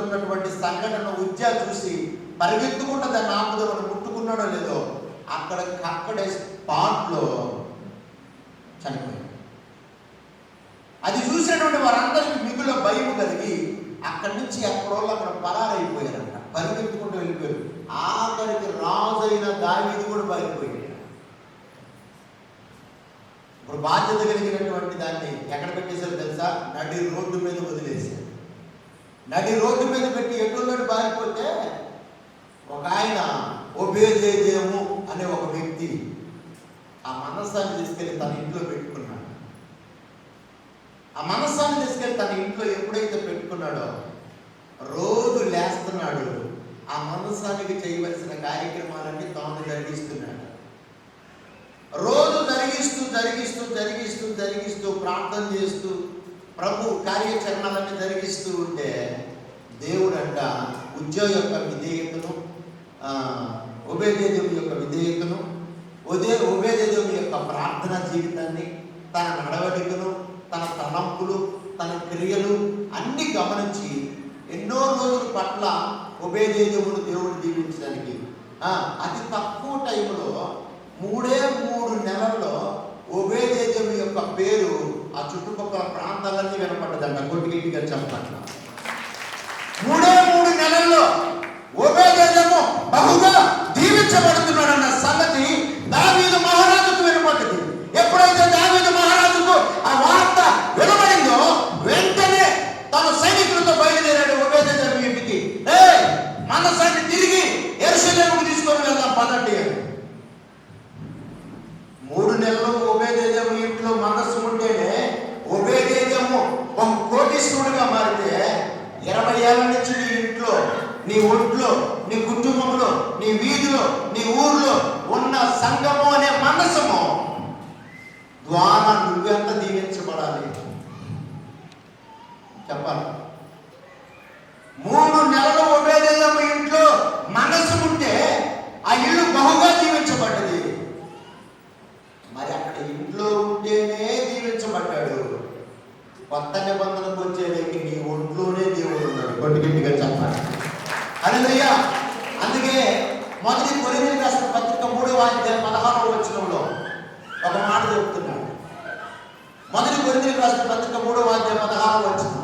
జరుగుతున్నటువంటి సంఘటన ఉజ్జా చూసి పరిగెత్తుకుంటే దాన్ని ఆపుదమని ముట్టుకున్నాడో లేదో అక్కడ అక్కడే స్పాట్లో చనిపోయాడు. అది చూసినటువంటి వారందరికీ మిగుల భయం కలిగి అక్కడి నుంచి ఎక్కడో అక్కడ పరారైపోయారంట. పరిగెత్తుకుంటూ వెళ్ళిపోయారు. ఆఖరికి రాజైన దావీది కూడా పారిపోయాడు. ఇప్పుడు బాధ్యత కలిగినటువంటి దాన్ని ఎక్కడ పెట్టేశారు తెలుసా? నడి రోడ్డు మీద నడి రోడ్డు మీద పెట్టి ఎటువంటి పారిపోతే ఒక ఆయన ఒబేదేదేము అనే ఒక వ్యక్తి ఆ మనస్సాన్ని తీసుకెళ్ళి తన ఇంట్లో పెట్టుకున్నాడు. ఆ మనస్సాన్ని తీసుకెళ్ళి తన ఇంట్లో ఎప్పుడైతే పెట్టుకున్నాడో రోజు లేస్తున్నాడు. ఆ మనస్సానికి చేయవలసిన కార్యక్రమాలన్నీ తాను జరిగిస్తున్నాడు. రోజు జరిగిస్తూ జరిగిస్తూ జరిగిస్తూ జరిగిస్తూ ప్రార్థన చేస్తూ ప్రభు కార్యాచరణలన్నీ జరిగిస్తూ ఉంటే దేవుడంట ఉద్యోగ యొక్క విధేయతను ఉభయదేవం యొక్క విధేయతను ఉదయ ఉభయదేవం యొక్క ప్రార్థన జీవితాన్ని తన నడవడికను తన తలంపులు తన క్రియలు అన్ని గమనించి ఎన్నో రోజుల పట్ల ఉభయదేవుడు దేవుడు దీవించడానికి. అతి తక్కువ టైంలో మూడే మూడు నెలల్లో ఉభయ చుట్టుపక్కల ప్రాంతాలన్నీ వినపడ్డదంట కొట్టిగట్టిగా చెప్పట్ల మూడే మూడు నెలల్లో ఉపేదేశము బహుగా దీవించబడుతున్నాడన్న సంగతి దావీదు మహారాజుకు వినపడ్డది. ఎప్పుడైతే దావీదు మహారాజుకు ఆ వార్త వినబడిందో వెంటనే తన సైనికులతో బయలుదేరాడు ఉపేదేశం ఇంటికి. ఏ మనసాన్ని తిరిగి ఎరుసలేముకు తీసుకొని వెళ్దాం పదండి మూడు నెలలు ఉభయదేశము ఇంట్లో మనస్సు ఉంటేనే ఉభయదేశము ఒక కోటీశ్వరుడుగా మారితే ఇరవై ఏళ్ళ నుంచి నీ ఇంట్లో నీ ఒంట్లో నీ కుటుంబంలో నీ వీధిలో నీ ఊర్లో ఉన్న సంఘము అనే మనసము ద్వారా నువ్వెంత దీవించబడాలి? చెప్పాలి. మూడు నెలలు ఉభయదేశము ఇంట్లో మనసు ఉంటే ఆ ఇల్లు బహుగా దీవించబడ్డది. మరి అక్కడ ఇంట్లో ఉంటేనే దీవించబడ్డాడు. కొత్త నిబంధనకు వచ్చేదానికి నీ ఒంట్లోనే దేవుడు ఉన్నాడు. కొట్టి చెప్పాలి. అదయ్యా అందుకే మొదటి కొరింథీ రాసిన పత్రిక మూడవ అధ్యాయం పదహారవ వచనంలో ఒక మాట చెప్తున్నాడు. మొదటి కొరింథీ రాసిన పత్రిక మూడవ అధ్యాయం పదహారవ వచనం.